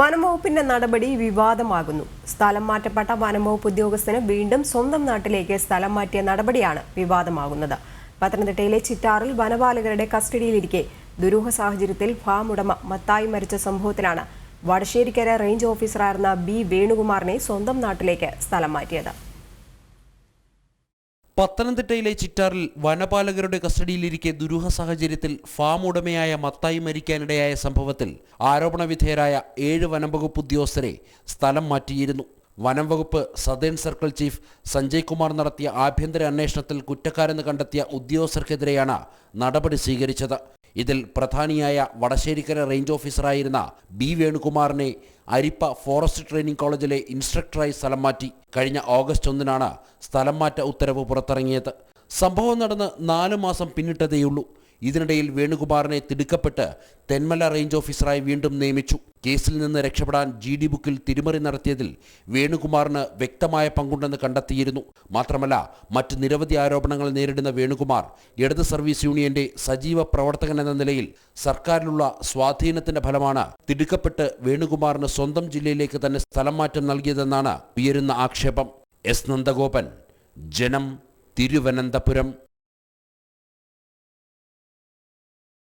വനംവകുപ്പിന്റെ നടപടി വിവാദമാകുന്നു. സ്ഥലം മാറ്റപ്പെട്ട വനംവകുപ്പ് ഉദ്യോഗസ്ഥന് വീണ്ടും സ്വന്തം നാട്ടിലേക്ക് സ്ഥലം മാറ്റിയ നടപടിയാണ് വിവാദമാകുന്നത്. പത്തനംതിട്ടയിലെ ചിറ്റാറിൽ വനപാലകരുടെ കസ്റ്റഡിയിലിരിക്കെ ദുരൂഹ സാഹചര്യത്തിൽ ഫാം ഉടമ മത്തായി മരിച്ച സംഭവത്തിലാണ് വടശ്ശേരിക്കര റേഞ്ച് ഓഫീസറായിരുന്ന ബി വേണുകുമാറിനെ സ്വന്തം നാട്ടിലേക്ക് സ്ഥലം മാറ്റിയത്. പത്തനംതിട്ടയിലെ ചിറ്റാറിൽ വനപാലകരുടെ കസ്റ്റഡിയിലിരിക്കെ ദുരൂഹ സാഹചര്യത്തിൽ ഫാം ഉടമയായ മത്തായി മരിക്കാനിടയായ സംഭവത്തിൽ ആരോപണ വിധേയരായ ഏഴ് വനംവകുപ്പ് ഉദ്യോഗസ്ഥരെ സ്ഥലം മാറ്റിയിരുന്നു. വനം വകുപ്പ് southern circle chief Sanjay Kumar നടത്തിയ ആഭ്യന്തര അന്വേഷണത്തിൽ കുറ്റക്കാരെന്ന് കണ്ടെത്തിയ ഉദ്യോഗസ്ഥർക്കെതിരെയാണ് നടപടി സ്വീകരിച്ചത്. ഇതിൽ പ്രധാനിയായ വടശ്ശേരിക്കര റേഞ്ച് ഓഫീസറായിരുന്ന ബി വേണുകുമാറിനെ അരിപ്പ ഫോറസ്റ്റ് ട്രെയിനിംഗ് കോളേജിലെ ഇൻസ്ട്രക്ടറായി സ്ഥലം മാറ്റി. കഴിഞ്ഞ ഓഗസ്റ്റ് ഒന്നിനാണ് സ്ഥലം മാറ്റ ഉത്തരവ് പുറത്തിറങ്ങിയത്. സംഭവം നടന്ന് നാലു മാസം പിന്നിട്ടതേയുള്ളൂ. ഇതിനിടയിൽ വേണുകുമാറിനെ തിടുക്കപ്പെട്ട് തെന്മല റേഞ്ച് ഓഫീസറായി വീണ്ടും നിയമിച്ചു. കേസിൽ നിന്ന് രക്ഷപ്പെടാൻ ജി ഡി ബുക്കിൽ തിരിമറി നടത്തിയതിൽ വേണുകുമാറിന് വ്യക്തമായ പങ്കുണ്ടെന്ന് കണ്ടെത്തിയിരുന്നു. മാത്രമല്ല മറ്റ് നിരവധി ആരോപണങ്ങൾ നേരിടുന്ന വേണുകുമാർ ഇടത് സർവീസ് യൂണിയന്റെ സജീവ പ്രവർത്തകൻ എന്ന നിലയിൽ സർക്കാരിലുള്ള സ്വാധീനത്തിന്റെ ഫലമാണ് തിടുക്കപ്പെട്ട് വേണുകുമാറിന് സ്വന്തം ജില്ലയിലേക്ക് തന്നെ സ്ഥലം മാറ്റം നൽകിയതെന്നാണ് ഉയരുന്ന ആക്ഷേപം. എസ്. നന്ദഗോപൻ ജനം തിരുവനന്തപുരം